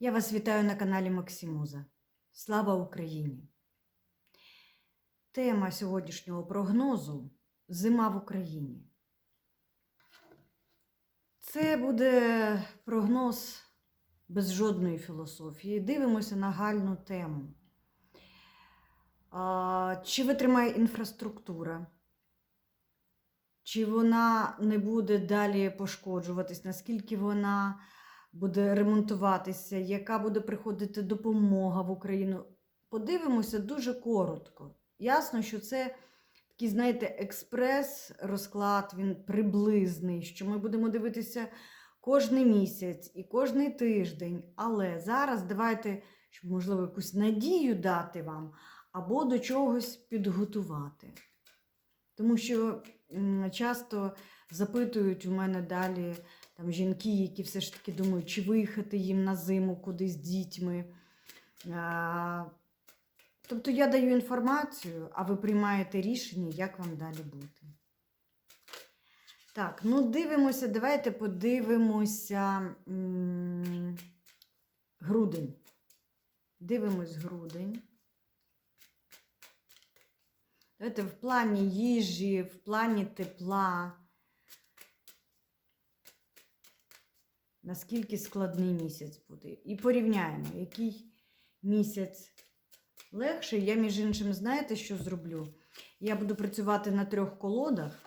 Я вас вітаю на каналі Максимуза. Слава Україні! Тема сьогоднішнього прогнозу Зима в Україні. Це буде прогноз без жодної філософії. Дивимося на гальну тему. Чи витримає інфраструктура? Чи вона не буде далі пошкоджуватись, наскільки вона буде ремонтуватися, яка буде приходити допомога в Україну? Подивимося дуже коротко. Ясно, що це такий, знаєте, експрес-розклад, він приблизний, що ми будемо дивитися кожний місяць і кожний тиждень. Але зараз давайте, щоб, можливо, якусь надію дати вам або до чогось підготувати. Тому що часто запитують у мене далі там, жінки, які все ж таки думають, чи виїхати їм на зиму кудись з дітьми. А, тобто я даю інформацію, а ви приймаєте рішення, як вам далі бути. Так, ну дивимося, давайте подивимося м, грудень. Дивимось грудень. Давайте в плані їжі, в плані тепла. Наскільки складний місяць буде. І порівняємо, який місяць легший. Я, між іншим, знаєте, що зроблю? Я буду працювати на трьох колодах,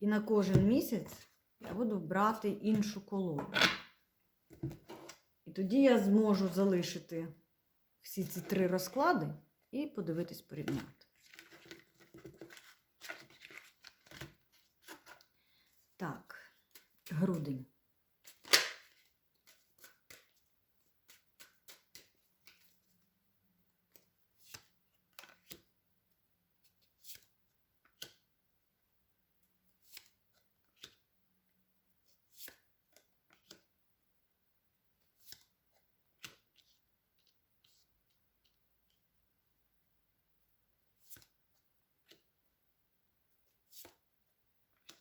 і на кожен місяць я буду брати іншу колоду. І тоді я зможу залишити всі ці три розклади і подивитись порівняти. Так, грудень.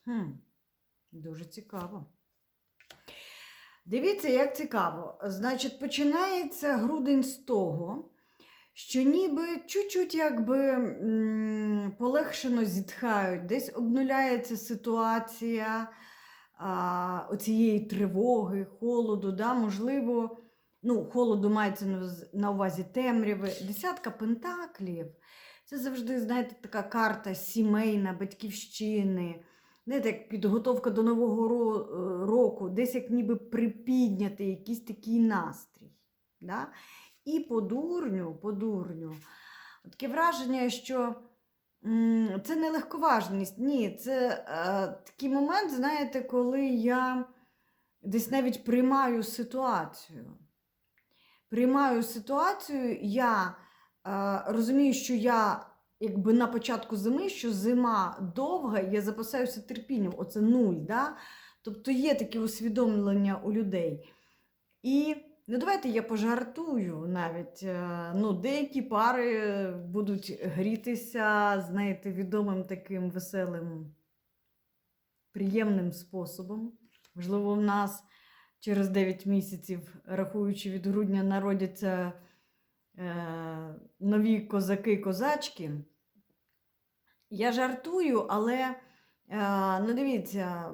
Хм, дуже цікаво. Дивіться, як цікаво. Значить, починається грудень з того, що ніби чуть-чуть якби полегшено зітхають, десь обнуляється ситуація а, оцієї тривоги, холоду, да, можливо, ну, холоду мається на увазі темряви. Десятка пентаклів. Це завжди, знаєте, така карта сімейна, батьківщини. Знаєте, як підготовка до Нового е, року, десь як ніби припідняти якийсь такий настрій. Да? І по дурню, по дурню, таке враження, що це не легковажність. Ні, це е, такий момент, знаєте, коли я десь навіть приймаю ситуацію. Приймаю ситуацію, я е, розумію, що я якби на початку зими, що зима довга, я запасаюся терпінням, оце нуль. Да? Тобто є таке усвідомлення у людей. І ну, давайте я пожартую навіть. е, Ну, деякі пари будуть грітися, знаєте, відомим таким веселим, приємним способом. Можливо, в нас через 9 місяців, рахуючи від грудня, народяться е, нові козаки-козачки. Я жартую, але е, ну дивіться,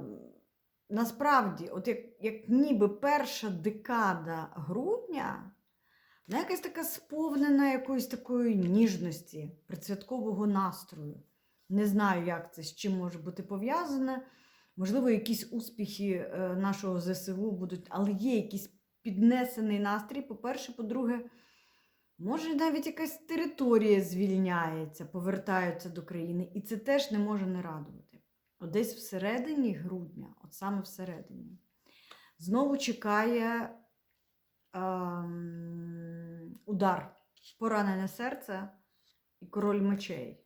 насправді, от як, як ніби перша декада грудня, вона якась така сповнена якоїсь такої ніжності, предсвяткового настрою. Не знаю, як це з чим може бути пов'язане. Можливо, якісь успіхи е, нашого ЗСУ будуть, але є якийсь піднесений настрій. По-перше, по-друге, може навіть якась територія звільняється, повертаються до країни, і це теж не може не радувати. От десь всередині грудня, от саме всередині, знову чекає ем, удар, поранене серце і король мечей.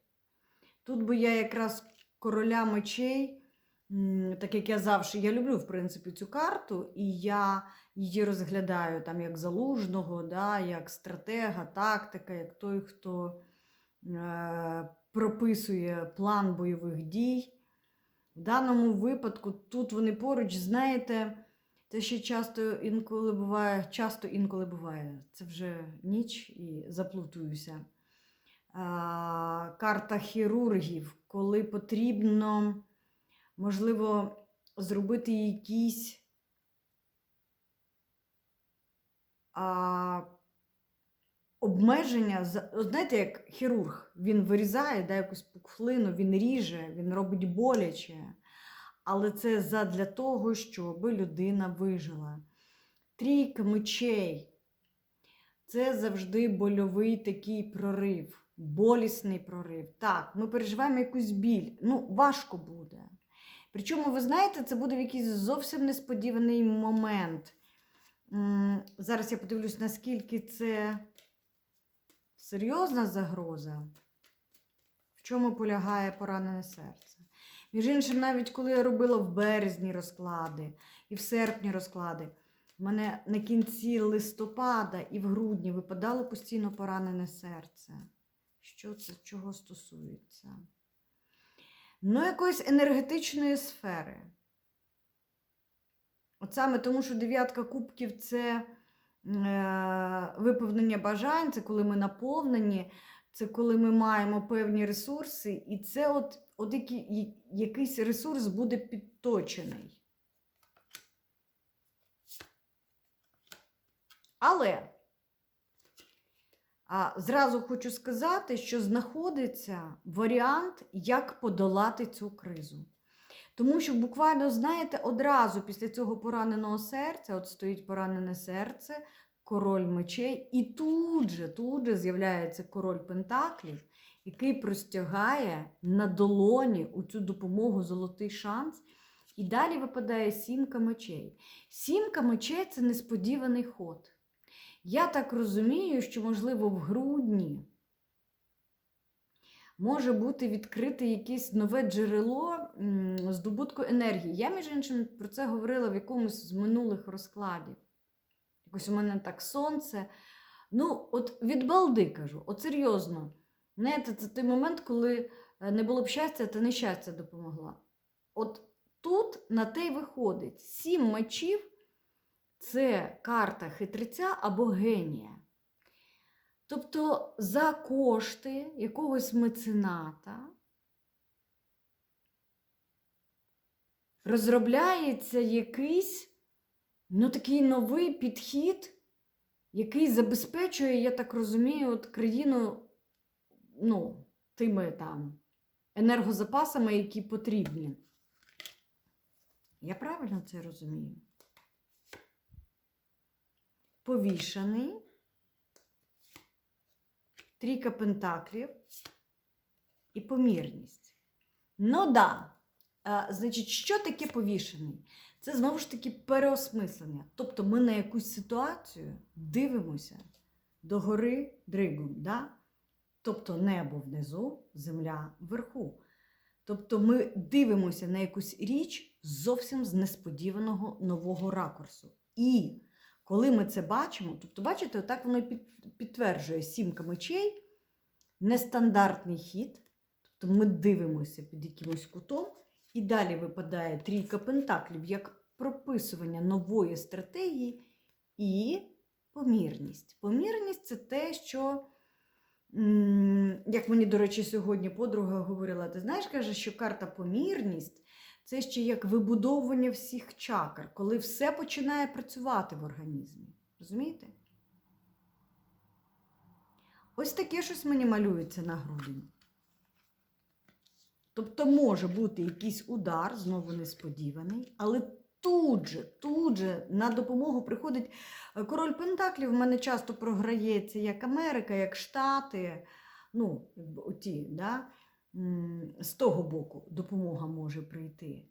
Тут би я якраз короля мечей. Так як я завжди, я люблю, в принципі, цю карту, і я її розглядаю там як залужного, да, як стратега, тактика, як той, хто е, прописує план бойових дій. В даному випадку тут вони поруч, знаєте, Це ще часто інколи буває, часто інколи буває. Це вже ніч і заплутуюся. А, карта хірургів, коли потрібно, можливо, зробити якісь а, обмеження. Знаєте, як хірург, він вирізає да, якусь пухлину, він ріже, він робить боляче. Але це задля того, щоб людина вижила. Трійка мечей це завжди больовий такий прорив, болісний прорив. Так, ми переживаємо якусь біль. Ну, важко буде. Причому, ви знаєте, це буде в якийсь зовсім несподіваний момент. Зараз я подивлюсь, наскільки це серйозна загроза, в чому полягає поранене серце. Між іншим, навіть коли я робила в березні розклади і в серпні розклади, в мене на кінці листопада і в грудні випадало постійно поранене серце. Що це чого стосується? Ну, якоїсь енергетичної сфери. От саме тому, що дев'ятка кубків це е, виповнення бажань, це коли ми наповнені, це коли ми маємо певні ресурси, і це от, от який, якийсь ресурс буде підточений. Але а, зразу хочу сказати, що знаходиться варіант, як подолати цю кризу. Тому що буквально, знаєте, одразу після цього пораненого серця, от стоїть поранене серце, король мечей, і тут же, тут же з'являється король Пентаклів, який простягає на долоні у цю допомогу золотий шанс. І далі випадає сімка мечей. Сімка мечей це несподіваний ход. Я так розумію, що, можливо, в грудні може бути відкрите якесь нове джерело здобутку енергії. Я, між іншим, про це говорила в якомусь з минулих розкладів. Якось у мене так сонце. Ну, от від балди кажу, от серйозно. Знаєте, це той момент, коли е, не було б щастя, та нещастя допомогла. От тут на те й виходить сім мечів це карта хитреця або генія. Тобто за кошти якогось мецената розробляється якийсь ну, такий новий підхід, який забезпечує, я так розумію, от країну ну, тими там енергозапасами, які потрібні. Я правильно це розумію? Повішаний. Трійка пентаклів і помірність. Ну да. А, значить, що таке повішений? Це знову ж таки переосмислення. Тобто ми на якусь ситуацію дивимося догори дригом. Да? Тобто небо внизу, земля вверху. Тобто ми дивимося на якусь річ зовсім з несподіваного нового ракурсу. І коли ми це бачимо, тобто, бачите, отак воно підтверджує сімка мечей, нестандартний хід. Тобто ми дивимося під якимось кутом, і далі випадає трійка пентаклів як прописування нової стратегії і помірність. Помірність це те, що, як мені, до речі, сьогодні подруга говорила, ти знаєш, каже, що карта помірність це ще як вибудовування всіх чакр, коли все починає працювати в організмі. Розумієте? Ось таке щось мені малюється на грудень. Тобто може бути якийсь удар, знову несподіваний, але тут же, тут же на допомогу приходить е, король Пентаклів. В мене часто програється як Америка, як Штати. Ну, оті, да? З того боку допомога може прийти.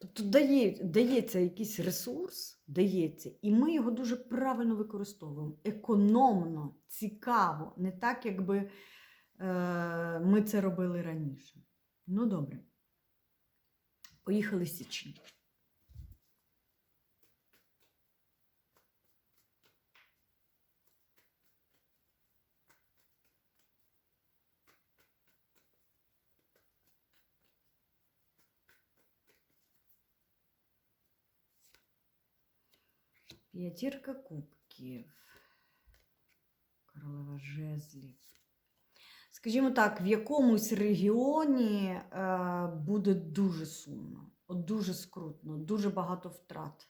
Тобто дає, дається якийсь ресурс, дається, і ми його дуже правильно використовуємо. Економно, цікаво, не так, якби е, ми це робили раніше. Ну, добре. Поїхали січень. П'ятірка кубків. Королева жезлів. Скажімо так, в якомусь регіоні е, буде дуже сумно, от дуже скрутно, дуже багато втрат.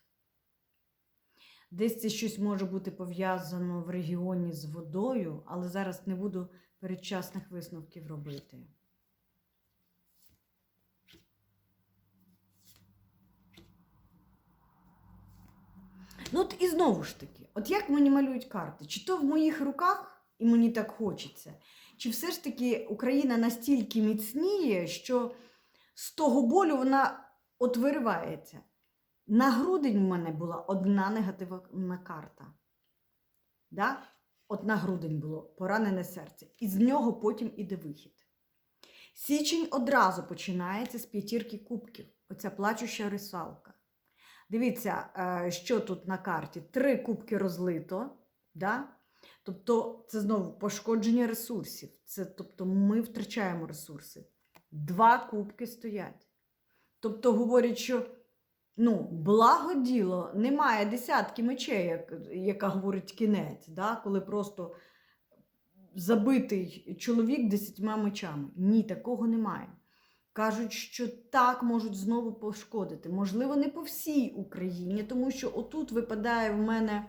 Десь це щось може бути пов'язано в регіоні з водою, але зараз не буду передчасних висновків робити. Ну, от і знову ж таки, от як мені малюють карти? Чи то в моїх руках, і мені так хочеться, чи все ж таки Україна настільки міцніє, що з того болю вона от виривається. На грудень в мене була одна негативна карта. Да? От на грудень було поранене серце. І з нього потім іде вихід. Січень одразу починається з п'ятірки кубків. Оця плачуща рисалка. Дивіться, е, що тут на карті. Три кубки розлито. Да? Тобто це знову пошкодження ресурсів. Це, тобто ми втрачаємо ресурси. Два кубки стоять. Тобто говорять, що ну, благо діло, немає десятки мечей, як, яка говорить кінець, да? коли просто забитий чоловік десятьма мечами. Ні, такого немає. Кажуть, що так можуть знову пошкодити. Можливо, не по всій Україні, тому що отут випадає в мене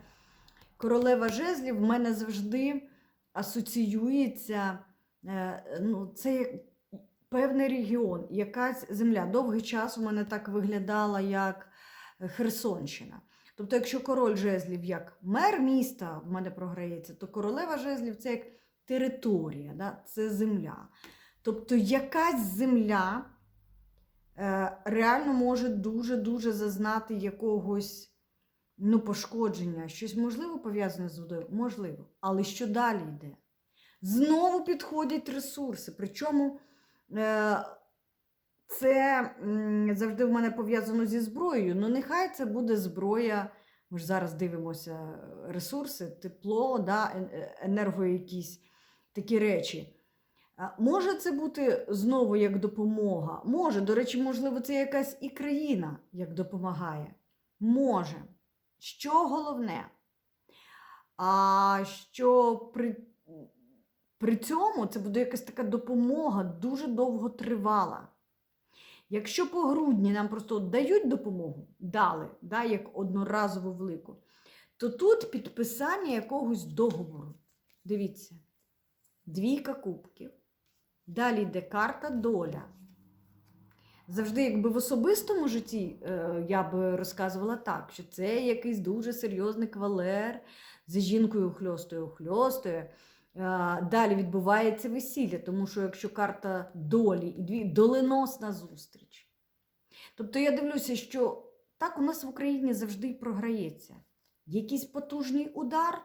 королева жезлів, в мене завжди асоціюється е, ну, це певний регіон, якась земля. Довгий час у мене так виглядала як Херсонщина. Тобто, якщо король жезлів як мер міста в мене програється, то королева жезлів це як територія, да? це земля. Тобто якась земля е, реально може дуже-дуже зазнати якогось ну, пошкодження. Щось можливо пов'язане з водою? Можливо. Але що далі йде? Знову підходять ресурси. Причому е, це завжди в мене пов'язано зі зброєю. Ну, нехай це буде зброя. Ми ж зараз дивимося ресурси, тепло, да, е, енерго якісь такі речі. Може це бути знову як допомога? Може, до речі, можливо, це якась і країна як допомагає. Може. Що головне? А що при, при цьому це буде якась така допомога дуже довго тривала. Якщо по грудні нам просто дають допомогу, дали, да, як одноразову велику, то тут підписання якогось договору. Дивіться, двійка кубків. Далі йде карта доля. Завжди, якби в особистому житті е, я би розказувала так, що це якийсь дуже серйозний кавалер з жінкою хльостою хльостою. Е, далі відбувається весілля, тому що якщо карта долі і доленосна зустріч. Тобто я дивлюся, що так у нас в Україні завжди програється. Якийсь потужний удар,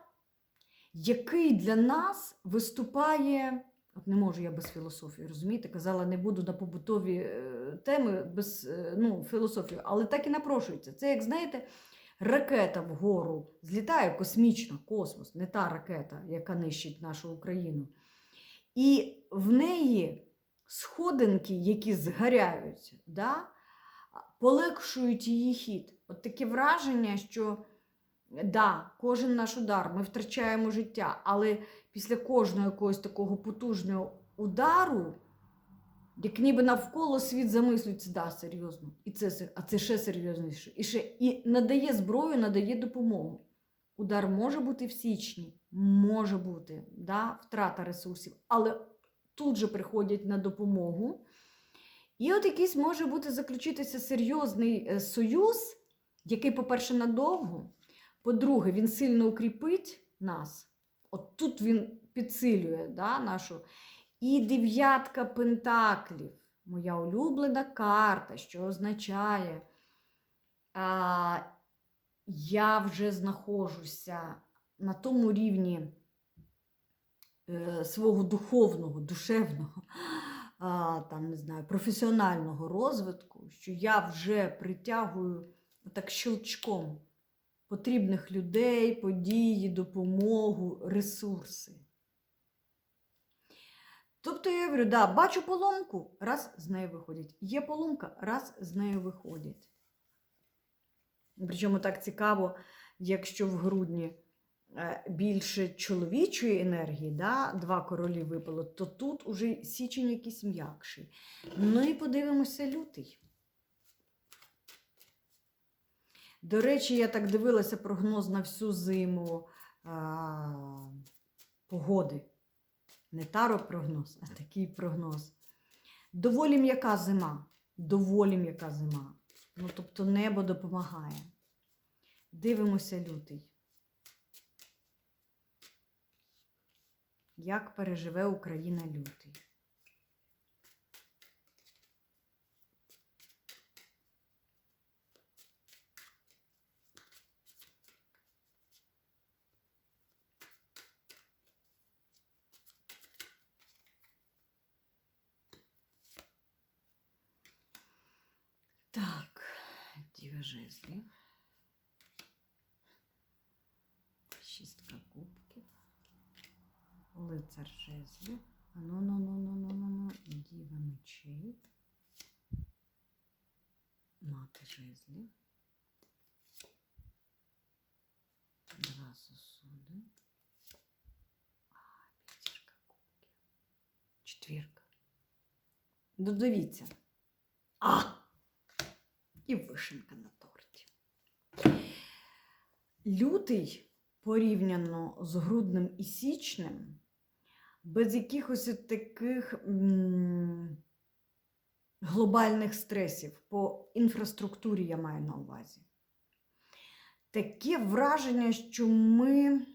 який для нас виступає. От не можу я без філософії, розумієте? Казала, не буду на побутові е, теми без е, ну, філософії, але так і напрошується. Це, як знаєте, ракета вгору злітає космічно, космос, не та ракета, яка нищить нашу Україну. І в неї сходинки, які згаряють, да, полегшують її хід. От таке враження, що да, кожен наш удар, ми втрачаємо життя, але після кожного якогось такого потужного удару, як ніби навколо світ замислюється, да, серйозно, і це, а це ще серйозніше. І, ще, і надає зброю, надає допомогу. Удар може бути в січні, може бути да, втрата ресурсів, але тут же приходять на допомогу. І от якийсь може бути заключитися серйозний е, союз, який, по-перше, надовго, по-друге, він сильно укріпить нас. От тут він підсилює да, нашу. І дев'ятка пентаклів, моя улюблена карта, що означає, а, я вже знаходжуся на тому рівні е, свого духовного, душевного, а, там, не знаю, професіонального розвитку, що я вже притягую так щелчком потрібних людей, події, допомогу, ресурси. Тобто я говорю, да, бачу поломку, раз з нею виходять. Є поломка, раз з нею виходять. Причому так цікаво, якщо в грудні е, більше чоловічої енергії, да, два королі випало, то тут уже січень якийсь м'якший. Ну і подивимося лютий. До речі, я так дивилася прогноз на всю зиму а, погоди. Не таро прогноз, а такий прогноз. Доволі м'яка зима. Доволі м'яка зима. Ну, тобто небо допомагає. Дивимося лютий. Як переживе Україна лютий? Так, Діва жезлів. Шістка кубків. Лицар жезлів. Ну, ну, ну, ну, ну, ну, ну. Діва мечей. Мати жезлів. Два сосуди. А, п'ятірка кубків. Четвірка. Додивіться. А! І вишенка на торті. Лютий порівняно з груднем і січнем, без якихось таких м, глобальних стресів по інфраструктурі я маю на увазі. Таке враження, що ми.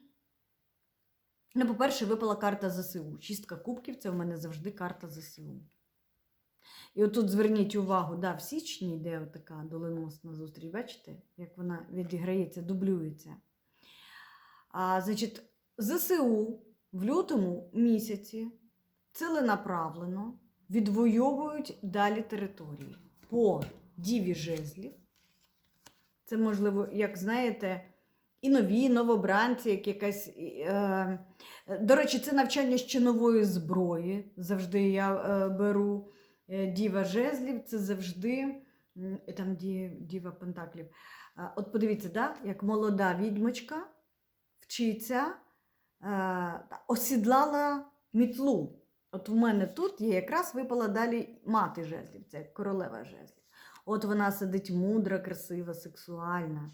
Ну, по-перше, випала карта ЗСУ. Шістка кубків це в мене завжди карта ЗСУ. І отут зверніть увагу, да, в січні йде така доленосна зустріч, бачите, як вона відіграється, дублюється. А, Значить, ЗСУ в лютому місяці ціленаправлено відвоюють далі території по діві жезлів. Це, можливо, як знаєте, і нові новобранці, як якась. Е, до речі, це навчання ще нової зброї. Завжди я е, беру. Е, Діва жезлів це завжди там Діва Пентаклів. От подивіться, да? як молода відьмочка вчиться, е, осідлала мітлу. От в мене тут є якраз випала далі мати жезлів, це королева жезлів. От вона сидить мудра, красива, сексуальна.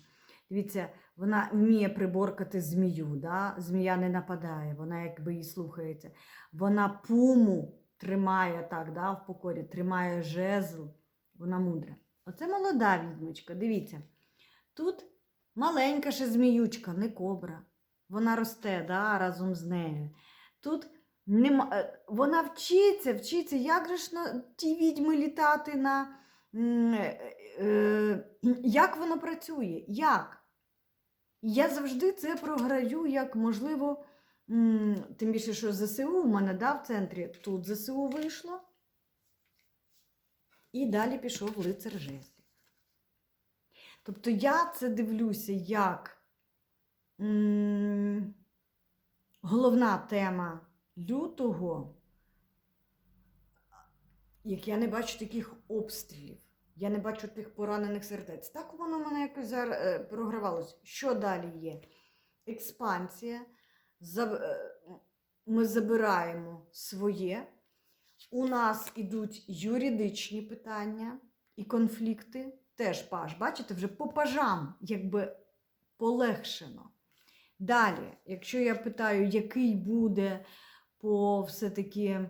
Дивіться, вона вміє приборкати змію. Да? Змія не нападає, вона якби її слухається. Вона пуму тримає так, да, в покорі, тримає жезл, вона мудра. Оце молода відьмочка, дивіться. Тут маленька ще зміючка, не кобра. Вона росте да, разом з нею. Тут нема, е, вона вчиться, вчиться, як же ж на ті відьми літати на. е, е, Як воно працює? Як? Я завжди це програю, як можливо. Тим більше, що ЗСУ в мене да, в центрі. Тут ЗСУ вийшло. І далі пішов лицар жезлів. Тобто я це дивлюся як м, головна тема лютого, як я не бачу таких обстрілів, я не бачу тих поранених сердець. Так воно в мене якось зараз е, програвалось. Що далі є? Експансія. Е, Ми забираємо своє. У нас ідуть юридичні питання і конфлікти. Теж паж. Бачите, вже по пажам якби полегшено. Далі, якщо я питаю, який буде по все-таки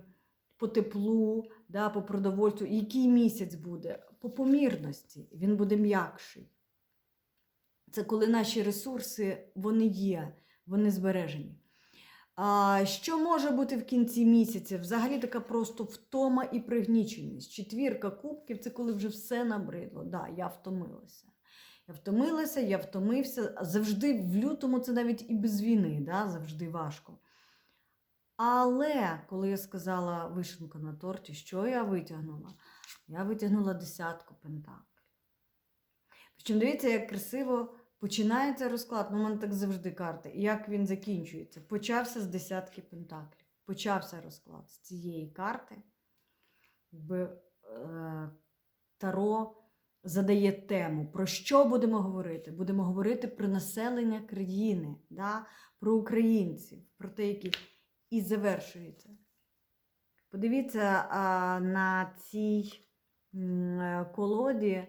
по теплу, да, по продовольству, який місяць буде? По помірності, він буде м'якший. Це коли наші ресурси вони є, вони збережені. А що може бути в кінці місяця? Взагалі така просто втома і пригніченість. Четвірка кубків це коли вже все набридло. Да, я втомилася. Я втомилася, я втомився. Завжди в лютому це навіть і без війни, да, завжди важко. Але коли я сказала вишенка на торті, що я витягнула? Я витягнула десятку пентаклів. Причому дивіться, як красиво починається розклад, ну, у мене так завжди карти. Як він закінчується? Почався з десятки пентаклів. Почався розклад з цієї карти. Якби, е, Таро задає тему. Про що будемо говорити? Будемо говорити про населення країни, да? про українців, про те, які і завершується. Подивіться на цій колоді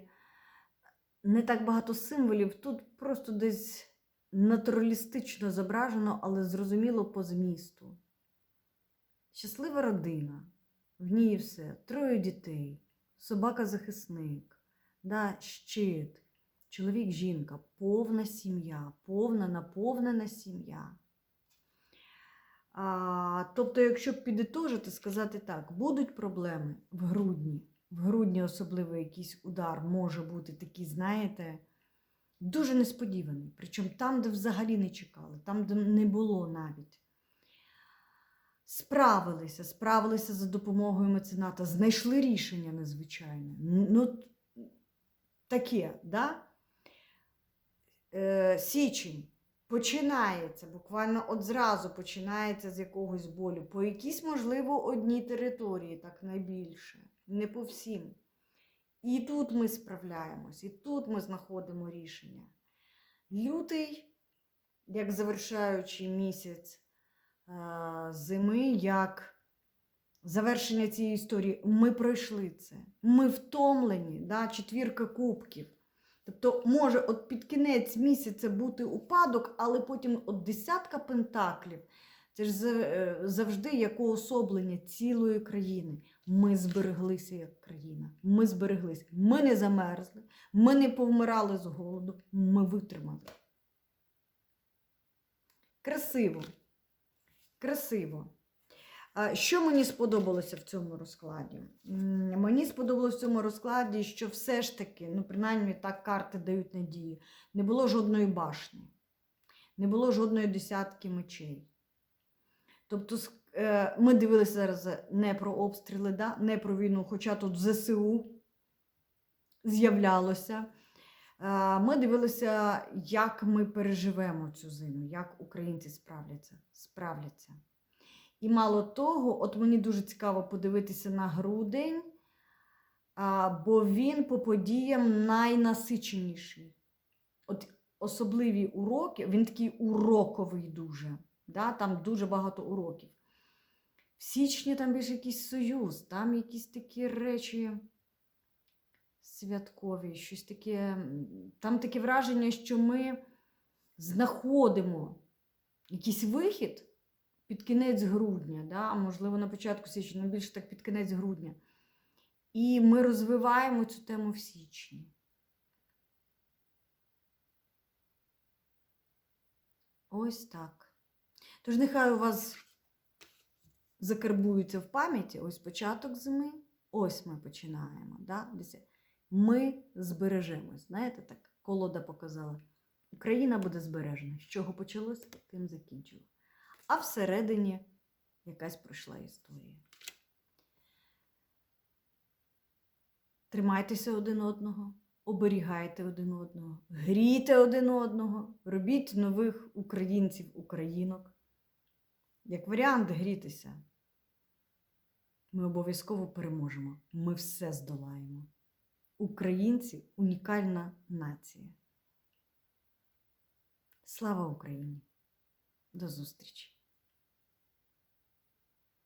не так багато символів. Тут просто десь натуралістично зображено, але зрозуміло по змісту. Щаслива родина, в ній все, троє дітей, собака-захисник, да, щит, чоловік, жінка, повна сім'я, повна наповнена сім'я. А, тобто, якщо підітожити, сказати так, будуть проблеми в грудні. В грудні особливо якийсь удар може бути такий, знаєте, дуже несподіваний. Причому там, де взагалі не чекали, там, де не було навіть. Справилися, справилися за допомогою мецената, знайшли рішення незвичайне. Ну, таке, да? Е, січень починається, буквально от зразу починається з якогось болю. По якійсь, можливо, одній території, так найбільше, не по всім. І тут ми справляємось, і тут ми знаходимо рішення. Лютий, як завершаючий місяць е, зими, як завершення цієї історії, ми пройшли це. Ми втомлені, да? четвірка кубків. Тобто може от під кінець місяця бути упадок, але потім от десятка пентаклів. Це ж е, завжди як уособлення цілої країни. Ми збереглися як країна. Ми збереглися. Ми не замерзли, ми не повмирали з голоду, ми витримали. Красиво. Красиво. Що мені сподобалося в цьому розкладі? Мені сподобалося в цьому розкладі, що все ж таки, ну, принаймні так карти дають надію, не було жодної башні, не було жодної десятки мечей. Тобто, е, ми дивилися зараз не про обстріли, да? не про війну, хоча тут ЗСУ з'являлося. Е, Ми дивилися, як ми переживемо цю зиму, як українці справляться. справляться. І мало того, от мені дуже цікаво подивитися на грудень, бо він по подіям найнасиченіший. От особливі уроки, він такий уроковий дуже. Да? Там дуже багато уроків. В січні там більше якийсь союз, там якісь такі речі святкові, щось таке. Там таке враження, що ми знаходимо якийсь вихід під кінець грудня, да? можливо на початку січня, ну більше так під кінець грудня. І ми розвиваємо цю тему в січні. Ось так. Тож нехай у вас закарбується в пам'яті ось початок зими, ось ми починаємо. Да? Ми збережемось. Знаєте, так колода показала. Україна буде збережена. З чого почалося, тим закінчило. А всередині якась пройшла історія. Тримайтеся один одного, оберігайте один одного, грійте один одного, робіть нових українців, українок. Як варіант грітися. Ми обов'язково переможемо. Ми все здолаємо. Українці унікальна нація. Слава Україні! До зустрічі!